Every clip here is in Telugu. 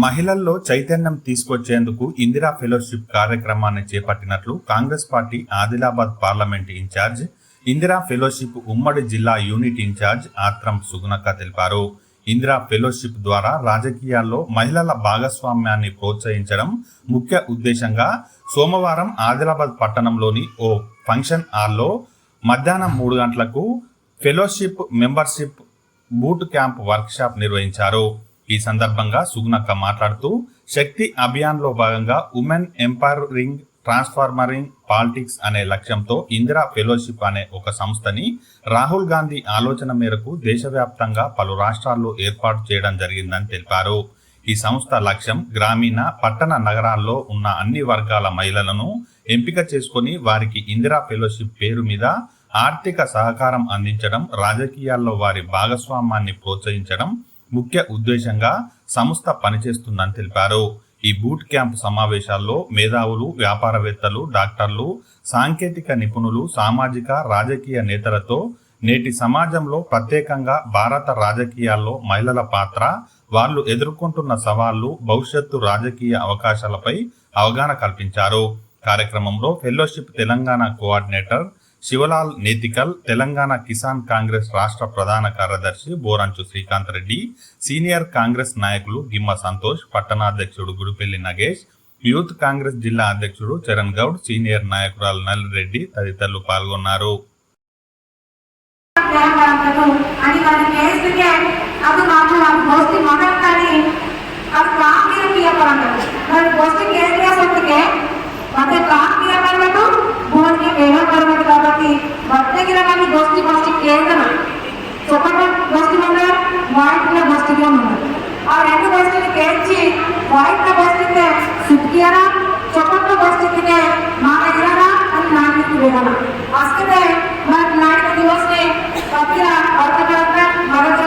మహిళల్లో చైతన్యం తీసుకొచ్చేందుకు ఇందిరా ఫెలోషిప్ కార్యక్రమాన్ని చేపట్టినట్లు Congress party Adilabad parliament incharge Indira fellowship ఉమ్మడి జిల్లా యూనిట్ ఇన్ఛార్జ్ ఆత్రం సుగుణక్క తెలిపారు. ఇందిరా ఫెలోషిప్ ద్వారా రాజకీయాల్లో మహిళల భాగస్వామ్యాన్ని ప్రోత్సహించడం ముఖ్య ఉద్దేశంగా సోమవారం ఆదిలాబాద్ పట్టణంలోని ఓ ఫంక్షన్ హాల్లో మధ్యాహ్నం మూడు గంటలకు fellowship membership boot camp workshop నిర్వహించారు. ఈ సందర్భంగా సుగుణక్క మాట్లాడుతూ శక్తి అభియాన్లో భాగంగా ఉమెన్ ఎంపవరింగ్ ట్రాన్స్ఫార్మరింగ్ పాలిటిక్స్ అనే లక్ష్యంతో ఇందిరా ఫెలోషిప్ అనే ఒక సంస్థని రాహుల్ గాంధీ ఆలోచన మేరకు దేశవ్యాప్తంగా పలు రాష్ట్రాల్లో ఏర్పాటు చేయడం జరిగిందని తెలిపారు. ఈ సంస్థ లక్ష్యం గ్రామీణ పట్టణ నగరాల్లో ఉన్న అన్ని వర్గాల మహిళలను ఎంపిక చేసుకొని వారికి ఇందిరా ఫెలోషిప్ పేరు మీద ఆర్థిక సహకారం అందించడం రాజకీయాల్లో వారి భాగస్వామ్యాన్ని ప్రోత్సహించడం ముఖ్య ఉద్దేశంగా సంస్థ పనిచేస్తుందని తెలిపారు. ఈ బూట్ క్యాంప్ సమావేశాల్లో మేధావులు వ్యాపారవేత్తలు డాక్టర్లు సాంకేతిక నిపుణులు సామాజిక రాజకీయ నేతలతో నేటి సమాజంలో ప్రత్యేకంగా భారత రాజకీయాల్లో మహిళల పాత్ర వాళ్ళు ఎదుర్కొంటున్న సవాళ్ళు భవిష్యత్తు రాజకీయ అవకాశాలపై అవగాహన కల్పించారు. కార్యక్రమంలో ఫెలోషిప్ తెలంగాణ కోఆర్డినేటర్ శివలాల్ నేతికల్ తెలంగాణ కిసాన్ కాంగ్రెస్ రాష్ట్ర ప్రధాన కార్యదర్శి బోరంచు శ్రీకాంత్ రెడ్డి సీనియర్ కాంగ్రెస్ నాయకులు గిమ్మ సంతోష్ పట్టణాధ్యక్షుడు గుడిపెల్లి నగేష్ యూత్ కాంగ్రెస్ జిల్లా అధ్యక్షుడు చరణ్ గౌడ్ సీనియర్ నాయకురాలు రెడ్డి తదితరులు పాల్గొన్నారు అది కేవలం చొప్పట బస్తీలో ఉన్నారు వాయిట్ల బస్తీలో ఉన్నారు ఆ రెండు బస్తీని కేల్చి వాయిట్ల బస్తీకి సిట్కియారా చొప్పట బస్తీకి మాన ఇరారా అని నాయకుడికి వేదాల అస్తే మన నాయక దివస్ని పక్కిల భర్తపరంగా మరొక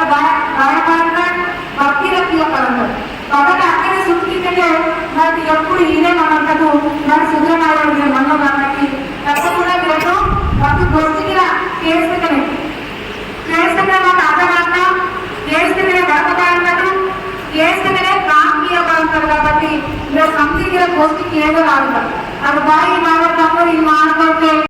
భయపరంగా పక్కిల పరంగా కాబట్టి అక్కడే సుఖికంటే మనకి ఎప్పుడు ఇదే మనం இயேசுகளை வழக்கதாண்டதும் இயேசுகளை காப்பியமாக்கிறத பத்தி இந்த சந்திக்கிற கோஷ்டிக்கு ஏதோ ஆடுகள் அது பாய் மாவட்டம் இம்மாணவர்கள்